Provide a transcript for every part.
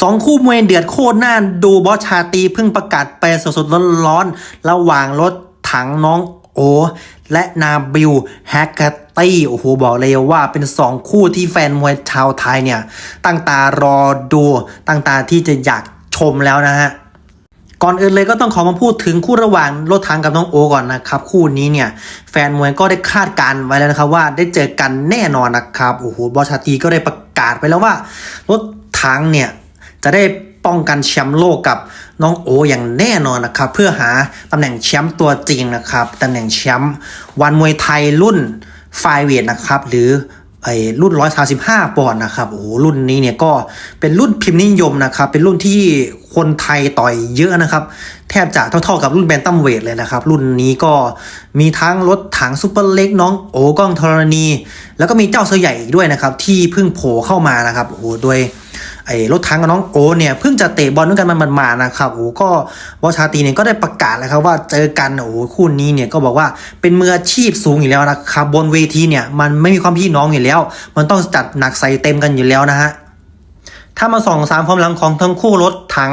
สองคู่มวยเดือดโคตรน่าดูบอสชาตีเพิ่งประกาศไปสดๆร้อนๆระหว่างรถถังน้องโอ และนาบิลแฮกเกอร์ตี้โอ้โหบอกเลยว่าเป็นสองคู่ที่แฟนมวยชาวไทยเนี่ย ตั้งตารอดูตั้งตาที่จะอยากชมแล้วนะฮะ ก่อนอื่นเลยก็ต้องขอมาพูดถึงคู่ระหว่างรถถังกับน้องโอก่อนนะครับ คู่นี้เนี่ย แฟนมวยก็ได้คาดการณ์ไว้แล้วนะครับว่าได้เจอกันแน่นอนนะครับโอ้โหบอชาตีก็ได้ประกาศไปแล้วว่ารถถังเนี่ย จะได้ป้องกันแชมป์โลกกับน้องโออย่างแน่นอนนะครับ เพื่อหาตำแหน่งแชมป์ตัวจริงนะครับตำแหน่งแชมป์วันมวยไทยรุ่นไฟเวทนะครับ หรือไอ้รุ่น 135 ปอนด์นะครับ โอ้รุ่นนี้เนี่ยก็เป็นรุ่นพิมพ์นิยมนะครับ เป็นรุ่นที่คนไทยต่อยเยอะนะครับ แทบจะเท่าๆกับรุ่นแบนตัมเวทเลยนะครับ รุ่นนี้ก็มีทั้งรถถังซูเปอร์เล็กน้องโอก้องธรณี แล้วก็มีเจ้าเสือใหญ่อีกด้วยนะครับ ที่เพิ่งโผล่เข้ามานะครับ โอ้โหโดย ไอ้รถถังกับน้องโอเนี่ยเพิ่งจะเตะบอลด้วยกันมันมาๆนะครับโอ้ก็วอชาตีเนี่ยก็ได้ประกาศแล้วครับว่าเจอกันโอ้คู่นี้เนี่ยก็บอกว่าเป็นมืออาชีพสูงอยู่แล้วนะครับบนเวทีเนี่ยมันไม่มีความพี่น้องอยู่แล้ว มันต้องจัดหนักใส่เต็มกันอยู่แล้วนะฮะ ถ้ามาส่องสามความหลังของทั้งคู่รถถัง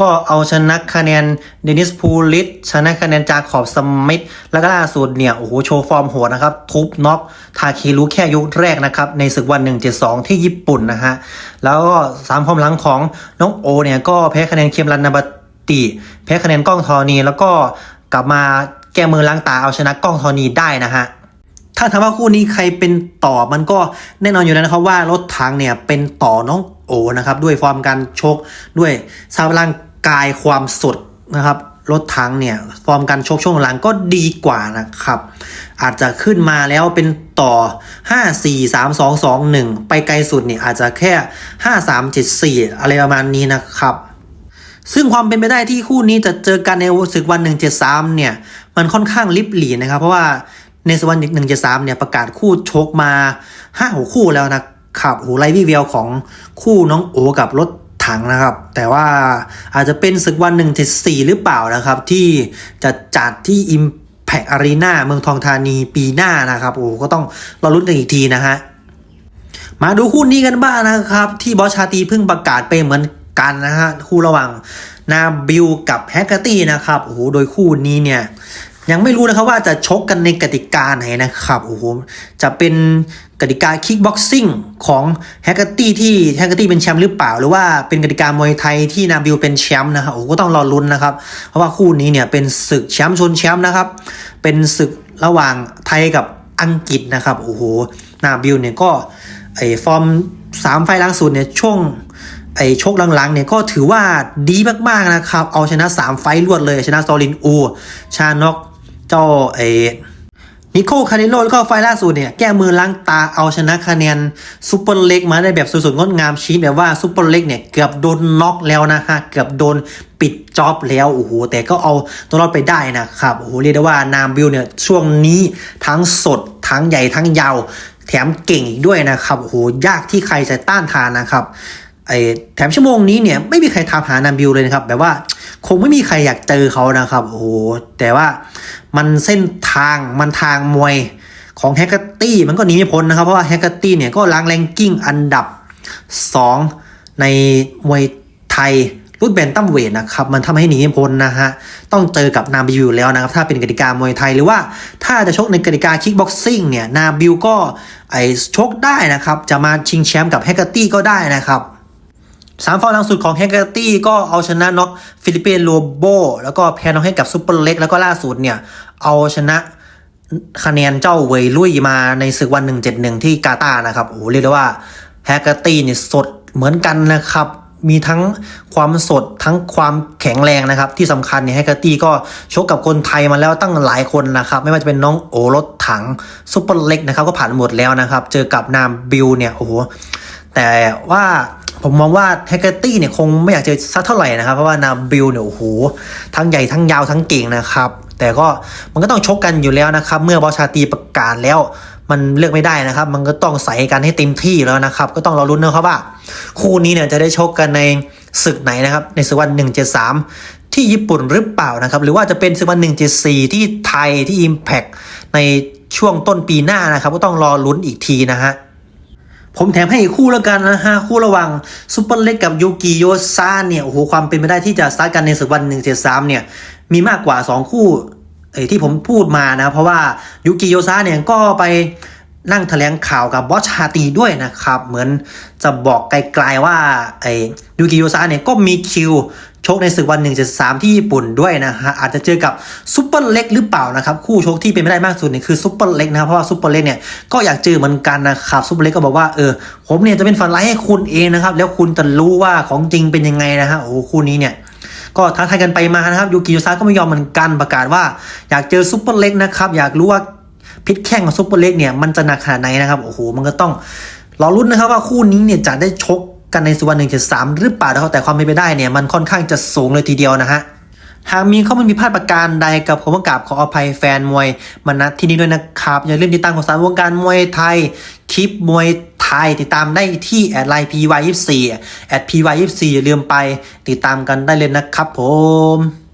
ก็เอาชนะคะแนนเดนิสพูลิตชนะคะแนนจาขอบสมิธแล้วก็ล่าสุดเนี่ยโอ้โหโชว์ฟอร์มโหดนะครับ ทุบน็อกทาเครุแค่ยกแรกนะครับ ในศึกวัน 172 ที่ญี่ปุ่นนะฮะ แล้วก็สามความหลังของน้องโอเนี่ยก็แพ้คะแนนเคมรันนาบติแพ้คะแนนกล้องทอนีแล้วก็กลับมาแก้มือล้างตาเอาชนะกล้องทอนีได้นะฮะถ้าถามว่าคู่นี้ใครเป็นต่อมันก็แน่นอนอยู่แล้วนะครับว่ารถถังเนี่ยเป็นต่อน้อง โอนะครับด้วยฟอร์มการชกด้วยสภาพร่างกายความสดนะครับรถถังเนี่ยฟอร์มการชกช่วงหลังก็ดีกว่านะครับ อาจจะขึ้นมาแล้วเป็นต่อ 5 4 3 2 2 1 ไปไกลสุดเนี่ยอาจจะแค่ 5 3 7 4 อะไรประมาณนี้นะครับ ซึ่งความเป็นไปได้ที่คู่นี้จะเจอกันในศึกวัน 173 เนี่ย มันค่อนข้างลิบหลีนะครับ เพราะว่าในศึกวัน173 เนี่ยประกาศคู่ชกมา5หัวคู่แล้วนะ ครับหูไลวี่เวลของคู่น้องโอกับรถถังนะครับ แต่ว่าอาจจะเป็นศึกวัน174หรือเปล่านะครับ ที่จะจัดที่ Impact Arena เมืองทองธานีปีหน้านะครับ โอ้ก็ต้องรอรุ้นกันอีกทีนะฮะมาดูคู่นี้กันบ้างนะครับ ที่บอสชาตีเพิ่งประกาศไปเหมือนกันนะฮะคู่ระหว่างนาบิลกับแฮกเกอร์ตี้นะครับโอ้โหโดยคู่นี้เนี่ย ยังไม่รู้นะครับว่าจะชกกันในกติกาไหนนะครับโอ้โหจะเป็นกติกาคิกบ็อกซิ่งของแฮกเกอร์ตี้ที่แฮกเกอร์ตี้เป็นแชมป์หรือเปล่า หรือว่าเป็นกติกามวยไทยที่นาบิลเป็นแชมป์นะครับโอ้ก็ต้องรอลุ้นนะครับ เพราะว่าคู่นี้เนี่ยเป็นศึกแชมป์ชนแชมป์นะครับ เป็นศึกระหว่างไทยกับอังกฤษนะครับโอ้โหนาบิลเนี่ยก็ไอ้ฟอร์มสามไฟล์ล่าสุดเนี่ยช่วงไอ้โชคหลังๆเนี่ยก็ถือว่าดีมากๆนะครับ เอาชนะ 3 ไฟล์รวดเลย ชนะซอลินอู ชานอก เจ้าไอนิโคคาเนโลแล้วก็ไฟล์ล่าสุดเนี่ยแก้มือล้างตาเอาชนะคะแนนซูเปอร์เล็กมาได้แบบสุดๆงดงามชี้แบบว่าซูเปอร์เล็กเนี่ยเกือบโดนน็อกแล้วนะฮะเกือบโดนปิดจ็อบแล้วโอ้โหแต่ก็เอาตัวรอดไปได้นะครับโอ้โหเรียกได้ว่านามบิลเนี่ยช่วงนี้ทั้งสดทั้งใหญ่ทั้งยาว แถมเก่งอีกด้วยนะครับโอ้โหยากที่ใครจะต้านทานนะครับ ไอแถมชั่วโมงนี้เนี่ยไม่มีใครทำหานันบิวเลยนะครับ แบบว่าคงไม่มีใครอยากเจอเขานะครับ โอ้โห แต่ว่ามันเส้นทางมันทางมวยของแฮกเกอร์ตี้มันก็หนีไม่พ้นนะครับ เพราะว่าแฮกเกอร์ตี้เนี่ยก็ล้างแรงกิ้งอันดับ 2 ในมวยไทยรุ่นแบนตัมเวทนะครับ มันทำให้หนีไม่พ้นนะฮะ ต้องเจอกับนาบิวแล้วนะครับ ถ้าเป็นกติกามวยไทยหรือว่าถ้าจะชกในกติกาคิกบ็อกซิ่งเนี่ยนาบิวก็ไอชกได้นะครับ จะมาชิงแชมป์กับแฮกเกอร์ตี้ก็ได้นะครับ สามฟอร์มหลังสุดของแฮกเกอร์ตี้ก็เอาชนะน็อกฟิลิปเปนโลโบแล้วก็แพ้น็อกให้กับซูเปอร์เล็ก แล้วก็ล่าสุดเนี่ย เอาชนะคะแนนเจ้าเวยลุยมาในศึกวัน171ที่กาตาร์นะครับโอ้เรียกได้ว่าแฮกเกอร์ตี้เนี่ยสดเหมือนกันนะครับ มีทั้งความสดทั้งความแข็งแรงนะครับ ที่สำคัญเนี่ยแฮกเกอร์ตี้ก็ชกกับคนไทยมาแล้วตั้งหลายคนนะครับ ไม่ว่าจะเป็นน้องโอรถถังซูเปอร์เล็กนะครับ ก็ผ่านหมดแล้วนะครับ เจอกับนามบิลเนี่ยโอ้โหแต่ว่า ผมมองว่าแฮกเกอร์ตี้เนี่ยคงไม่อยากเจอสักเท่าไหร่นะครับ เพราะว่านาบิลเนี่ยโอ้โหทั้งใหญ่ทั้งยาวทั้งเก่งนะครับ แต่ก็มันก็ต้องชกกันอยู่แล้วนะครับ เมื่อบอชาตีประกาศแล้วมันเลือกไม่ได้นะครับ มันก็ต้องใส่กันให้เต็มที่แล้วนะครับ ก็ต้องรอรุ้นนะครับว่า คู่นี้เนี่ยจะได้ชกกันในศึกไหนนะครับ ในศึกวัน173 ที่ญี่ปุ่นหรือเปล่านะครับ หรือว่าจะเป็นศึกวัน174 ที่ไทยที่ Impact ในช่วงต้นปีหน้านะครับ ก็ต้องรอลุ้นอีกทีนะฮะ ผมแถมให้อีกคู่แล้วกันนะฮะคู่ระหว่างซูเปอร์เล็กกับยูกิโยซาเนี่ยโอ้โหความเป็นไปได้ที่จะสตาร์ทกันในศึกวันหนึ่งเจ็ดสามเนี่ยมีมากกว่า 2 คู่ที่ผมพูดมานะ เพราะว่ายูกิโยซาเนี่ยก็ไป นั่งแถลงข่าวกับบอสชาตีด้วยนะครับ เหมือนจะบอกไกลๆว่าไอ้ยูกิโยซาเนี่ยก็มีคิวชกในศึกวัน173 ที่ญี่ปุ่นด้วยนะฮะอาจจะเจอกับซุปเปอร์เล็กหรือเปล่านะครับ คู่ชกที่เป็นไม่ได้มากสุดเนี่ยคือซุปเปอร์เล็กนะครับเพราะว่าซุปเปอร์เล็กเนี่ยก็อยากเจอเหมือนกันนะครับซุปเปอร์เล็กก็บอกว่าเออผมเนี่ยจะเป็นฝันร้ายให้คุณเองนะครับ แล้วคุณจะรู้ว่าของจริงเป็นยังไงนะฮะโอ้คู่นี้เนี่ยก็ท้าทายกันไปมานะครับยูกิโยซาก็ไม่ยอมเหมือนกันประกาศว่าอยากเจอซุปเปอร์เล็กนะครับอยากรู้ว่า พิษแข้งของซุปเปอร์เล็กเนี่ยมันจะหนักขนาดไหนนะครับโอ้โหมันก็ต้องรอรุ้นนะครับว่าคู่นี้เนี่ยจะได้ชกกันในสุวรรณหนึ่งเจ็ดสามหรือเปล่านะครับแต่ความเป็นไปได้เนี่ยมันค่อนข้างจะสูงเลยทีเดียวนะฮะหากมีข้อมูลผิดพลาดประการใดกับผมก็กราบขออภัยแฟนมวยมาณที่นี้ด้วยนะครับอย่าลืมติดตามข่าวสารวงการมวยไทยคลิปมวยไทยติดตามได้ที่แอดไลน์ py24 แอด py24 อย่าลืมไปติดตามกันได้เลยนะครับผม